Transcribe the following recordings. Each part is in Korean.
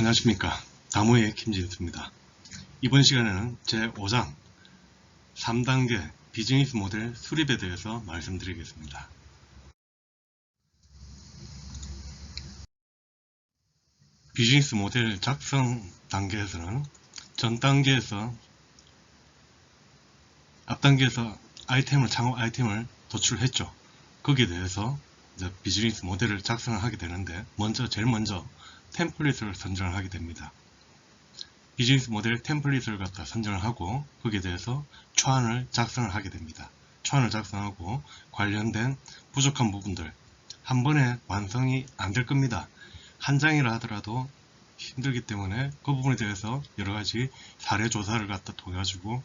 안녕하십니까. 다모의 김진수입니다. 이번 시간에는 제5장 3단계 비즈니스 모델 수립에 대해서 말씀드리겠습니다. 비즈니스 모델 작성 단계에서는 전 단계에서 앞 단계에서 아이템을 창업 아이템을 도출했죠. 거기에 대해서 비즈니스 모델을 작성을 하게 되는데 먼저 제일 먼저 템플릿을 선정을 하게 됩니다. 비즈니스 모델 템플릿을 갖다 선정을 하고 거기에 대해서 초안을 작성을 하게 됩니다. 초안을 작성하고 관련된 부족한 부분들 한 번에 완성이 안 될 겁니다. 한 장이라 하더라도 힘들기 때문에 그 부분에 대해서 여러 가지 사례 조사를 갖다 통해 가지고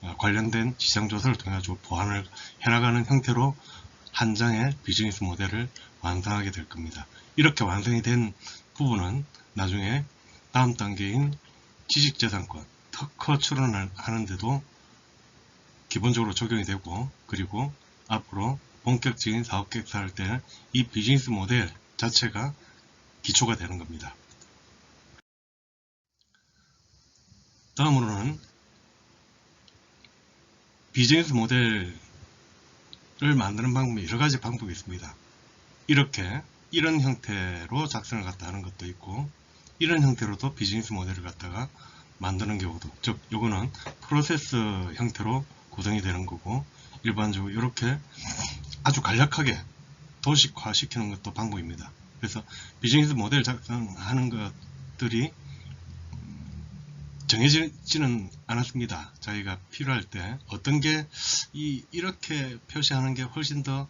어, 관련된 시장 조사를 통해 가지고 보완을 해나가는 형태로 한 장의 비즈니스 모델을 완성하게 될 겁니다. 이렇게 완성이 된 부분은 나중에 다음 단계인 지식재산권 특허 출원을 하는데도 기본적으로 적용이 되고 그리고 앞으로 본격적인 사업 계획을 할때 이 비즈니스 모델 자체가 기초가 되는 겁니다. 다음으로는 비즈니스 모델 을 만드는 방법이 여러 가지 방법이 있습니다. 이렇게 이런 형태로 작성을 갖다 하는 것도 있고 이런 형태로도 비즈니스 모델을 갖다가 만드는 경우도 즉 요거는 프로세스 형태로 구성이 되는 거고 일반적으로 이렇게 아주 간략하게 도식화 시키는 것도 방법입니다. 그래서 비즈니스 모델 작성하는 것들이 정해지지는 않았습니다. 자기가 필요할 때 어떤 게 이, 이렇게 표시하는 게 훨씬 더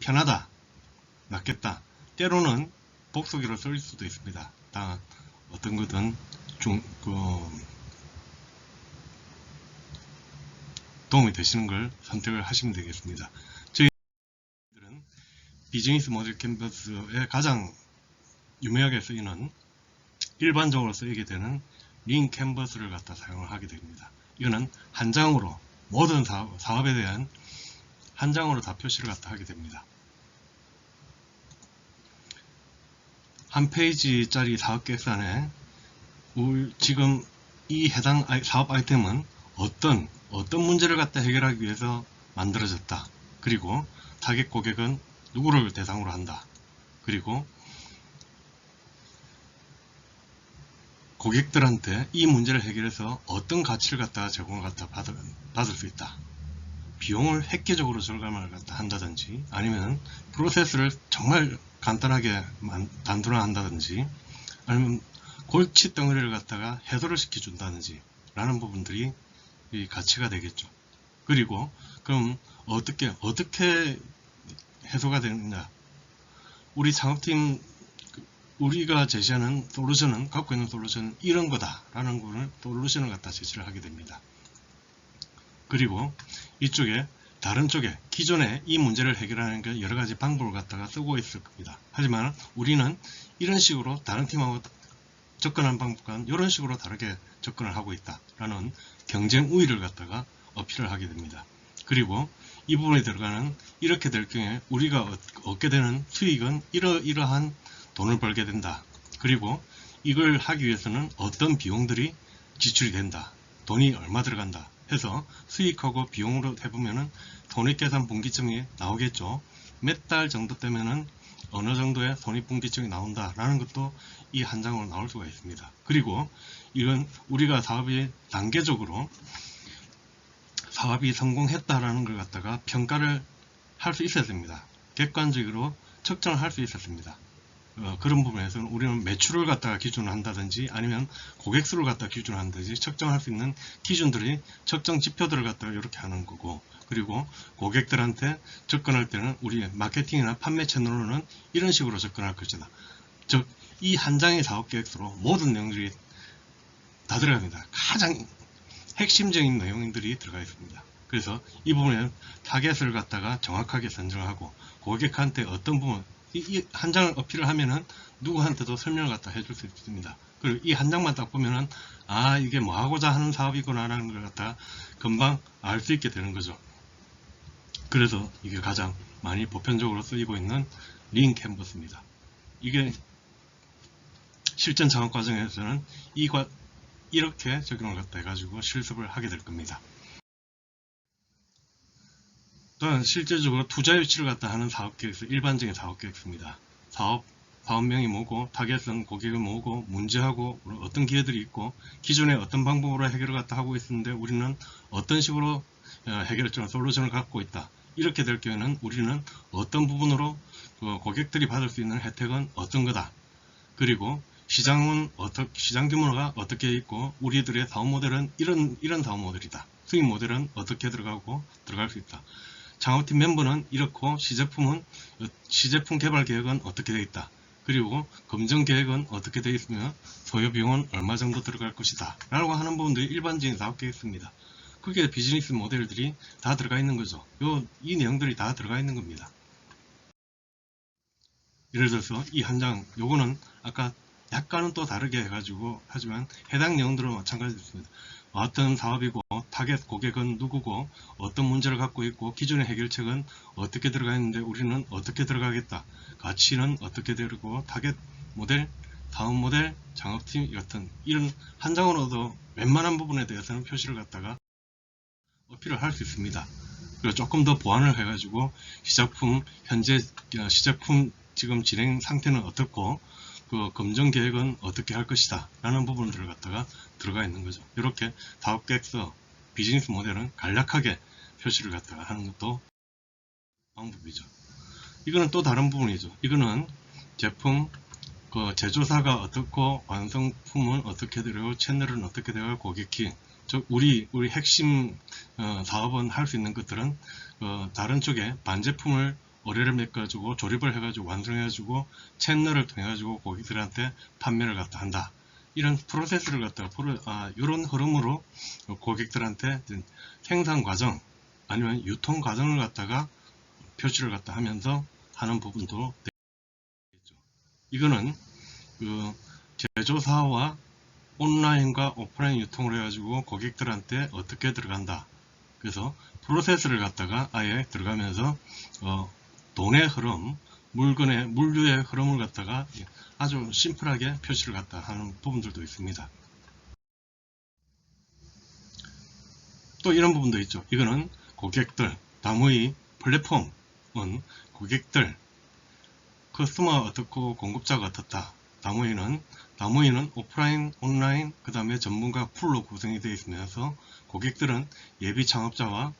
편하다, 낫겠다. 때로는 복수기로 쓸 수도 있습니다. 다 어떤 거든 좀, 그, 도움이 되시는 걸 선택을 하시면 되겠습니다. 저희들은 비즈니스 모델 캔버스에 가장 유명하게 쓰이는 일반적으로 쓰이게 되는 링 캔버스를 갖다 사용을 하게 됩니다. 이거는 한 장으로 모든 사업, 사업 에 대한 한 장으로 다 표시를 갖다 하게 됩니다. 한 페이지짜리 사업 계획서안에 지금 이 해당 사업 아이템은 어떤 어떤 문제를 갖다 해결하기 위해서 만들어졌다. 그리고 타겟 고객은 누구를 대상으로 한다. 그리고 고객들한테 이 문제를 해결해서 어떤 가치를 갖다가 제공을 갖다 받을, 받을 수 있다. 비용을 획기적으로 절감을 갖다 한다든지 아니면 프로세스를 정말 간단하게 단순화한다든지 아니면 골치 덩어리를 갖다가 해소를 시켜준다든지 라는 부분들이 이 가치가 되겠죠. 그리고 그럼 어떻게 어떻게 해소가 되느냐 우리 창업팀 우리가 제시하는 솔루션은 갖고 있는 솔루션은 이런 거다 라는 거를 솔루션을 갖다 제시를 하게 됩니다. 그리고 이쪽에 다른 쪽에 기존에 이 문제를 해결하는 게 여러 가지 방법을 갖다가 쓰고 있을 겁니다. 하지만 우리는 이런 식으로 다른 팀하고 접근하는 방법과는 이런 식으로 다르게 접근을 하고 있다라는 경쟁 우위를 갖다가 어필을 하게 됩니다. 그리고 이 부분에 들어가는 이렇게 될 경우에 우리가 얻게 되는 수익은 이러이러한 돈을 벌게 된다. 그리고 이걸 하기 위해서는 어떤 비용들이 지출이 된다. 돈이 얼마 들어간다. 해서 수익하고 비용으로 해보면은 손익계산 분기점이 나오겠죠. 몇 달 정도 되면은 어느 정도의 손익분기점이 나온다라는 것도 이 한 장으로 나올 수가 있습니다. 그리고 이건 우리가 사업이 단계적으로 사업이 성공했다라는 걸 갖다가 평가를 할 수 있어야 됩니다. 객관적으로 측정을 할 수 있었습니다. 어, 그런 부분에서는 우리는 매출을 갖다가 기준을 한다든지 아니면 고객 수를 갖다가 기준을 한다든지 측정할 수 있는 기준들이 측정 지표들을 갖다가 이렇게 하는 거고 그리고 고객들한테 접근할 때는 우리 마케팅이나 판매 채널로는 이런 식으로 접근할 것이다. 즉 이 한 장의 사업 계획서로 모든 내용들이 다 들어갑니다. 가장 핵심적인 내용들이 들어가 있습니다. 그래서 이 부분에 타겟을 갖다가 정확하게 선정하고 고객한테 어떤 부분 이 한 장을 어필을 하면은 누구한테도 설명을 갖다 해줄 수 있습니다. 그리고 이 한 장만 딱 보면은 아 이게 뭐 하고자 하는 사업이구나 라는 걸 갖다 금방 알 수 있게 되는 거죠. 그래서 이게 가장 많이 보편적으로 쓰이고 있는 링 캔버스입니다. 이게 실전 작업 과정에서는 이 과, 이렇게 적용을 갖다 해가지고 실습을 하게 될 겁니다. 또한 실제적으로 투자 유치를 갖다 하는 사업 계획서 일반적인 사업 계획서입니다. 사업 사업명이 뭐고 타겟은 고객을 뭐고 문제하고 어떤 기회들이 있고 기존에 어떤 방법으로 해결을 갖다 하고 있었는데 우리는 어떤 식으로 어, 해결점 솔루션을 갖고 있다. 이렇게 될 경우에는 우리는 어떤 부분으로 그 고객들이 받을 수 있는 혜택은 어떤 거다. 그리고 시장은 어떻게 시장 규모가 어떻게 있고 우리들의 사업 모델은 이런 이런 사업 모델이다. 수익 모델은 어떻게 들어가고 들어갈 수 있다. 창업팀 멤버는 이렇고 시제품은 시제품 개발 계획은 어떻게 되어 있다. 그리고 검증 계획은 어떻게 되어 있으며 소요 비용은 얼마 정도 들어갈 것이다. 라고 하는 부분들이 일반적인 사업 계획서입니다. 그게 비즈니스 모델들이 다 들어가 있는 거죠. 요, 이 내용들이 다 들어가 있는 겁니다. 예를 들어서 이 한 장, 요거는 아까 약간은 또 다르게 해가지고 하지만 해당 내용들은 마찬가지입니다. 어떤 사업이고 타겟 고객은 누구고 어떤 문제를 갖고 있고 기존의 해결책은 어떻게 들어가 있는데 우리는 어떻게 들어가겠다. 가치는 어떻게 되고 타겟 모델, 다음 모델, 장업팀 같은 이런 한 장으로도 웬만한 부분에 대해서는 표시를 갖다가 어필을 할 수 있습니다. 그리고 조금 더 보완을 해가지고 시작품 현재 어, 시작품 지금 진행 상태는 어떻고 그 검증 계획은 어떻게 할 것이다 라는 부분들을 갖다가 들어가 있는 거죠. 이렇게 사업 계획서 비즈니스 모델은 간략하게 표시를 갖다가 하는 것도 방법이죠. 이거는 또 다른 부분이죠. 이거는 제품 그 제조사가 어떻고 완성품은 어떻게 되고 채널은 어떻게 되고 고객키 즉 우리 우리 핵심 어, 사업은 할 수 있는 것들은 어, 다른 쪽에 반제품을 의뢰를 맺가지고 조립을 해가지고 완성해가지고 채널을 통해가지고 고객들한테 판매를 갖다 한다. 이런 프로세스를 갖다가 프로, 아, 이런 흐름으로 고객들한테 생산 과정 아니면 유통 과정을 갖다가 표시를 갖다 하면서 하는 부분도 되겠죠. 이거는 그 제조사와 온라인과 오프라인 유통을 해가지고 고객들한테 어떻게 들어간다. 그래서 프로세스를 갖다가 아예 들어가면서 어, 돈의 흐름, 물건의 물류의 흐름을 갖다가 아주 심플하게 표시를 갖다 하는 부분들도 있습니다. 또 이런 부분도 있죠. 이거는 고객들, 나무의 플랫폼은 고객들, 커스터머가 어떻고 공급자가 어떻다. 나무위는 나무위는 오프라인, 온라인, 그 다음에 전문가 풀로 구성이 되어 있으면서 고객들은 예비 창업자와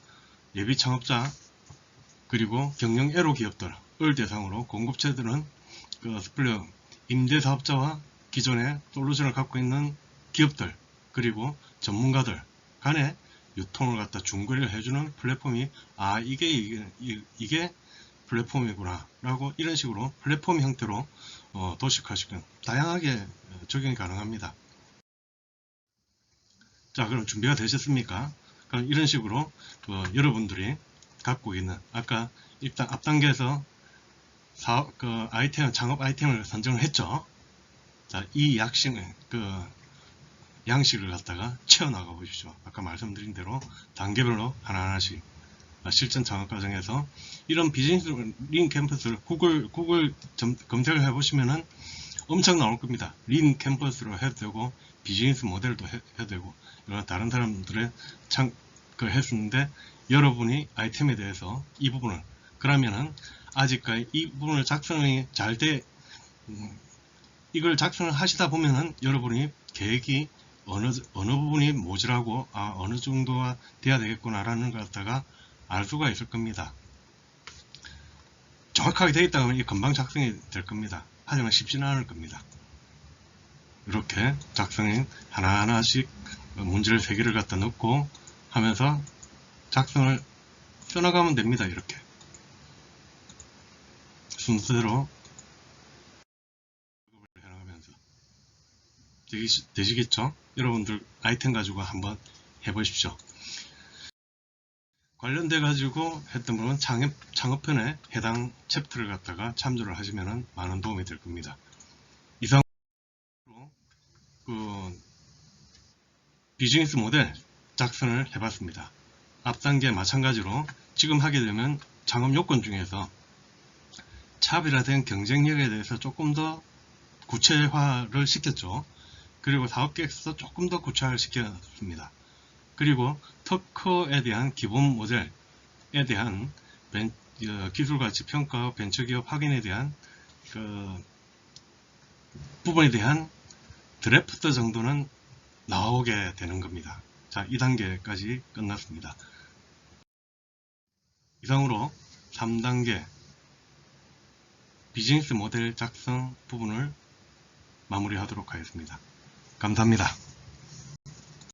예비 창업자 그리고 경영 애로 기업들을 대상으로 공급체들은 그 스플레어 임대사업자와 기존의 솔루션을 갖고 있는 기업들 그리고 전문가들 간에 유통을 갖다 중거리를 해주는 플랫폼이 아 이게 이게, 이게 플랫폼이구나 라고 이런 식으로 플랫폼 형태로 어, 도식화시킨 다양하게 적용이 가능합니다. 자 그럼 준비가 되셨습니까? 그럼 이런 식으로 어, 여러분들이 갖고 있는 아까 일단 앞 단계에서 사업, 그 아이템 창업 아이템을 선정을 했죠. 자 이 약식을 그 양식을 갖다가 채워나가 보십시오. 아까 말씀드린 대로 단계별로 하나하나씩. 실전 창업 과정에서 이런 비즈니스 린 캠퍼스를 구글 구글 점, 검색을 해보시면은 엄청 나올 겁니다. 린 캠퍼스로 해도 되고 비즈니스 모델도 해, 도 되고 이런 다른 사람들의 참 그 했었는데 여러분이 아이템에 대해서 이 부분을 그러면은 아직까지 이 부분을 작성이 잘돼 음, 이걸 작성을 하시다 보면은 여러분이 계획이 어느 어느 부분이 모자라고 아 어느 정도가 돼야 되겠구나 라는 걸 갖다가 알 수가 있을 겁니다. 정확하게 되어 있다 보면 금방 작성이 될 겁니다. 하지만 쉽지는 않을 겁니다. 이렇게 작성인 하나하나씩 문제를 세 개를 갖다 넣고 하면서 작성을 써나가면 됩니다. 이렇게 순서대로 해나가면서 되시겠죠? 여러분들 아이템 가지고 한번 해보십시오. 관련돼 가지고 했던 분은 창업, 창업편에 해당 챕터를 갖다가 참조를 하시면 많은 도움이 될 겁니다. 이상으로 그 비즈니스 모델 작성을 해봤습니다. 앞 단계 마찬가지로 지금 하게 되면 창업 요건 중에서 차별화된 경쟁력에 대해서 조금 더 구체화를 시켰죠. 그리고 사업 계획서 조금 더 구체화를 시켰습니다. 그리고 특허에 대한 기본 모델에 대한 벤- 어, 기술 가치 평가, 벤처기업 확인에 대한 그 부분에 대한 드래프트 정도는 나오게 되는 겁니다. 자, 2단계까지 끝났습니다. 이상으로 3단계 비즈니스 모델 작성 부분을 마무리하도록 하겠습니다. 감사합니다.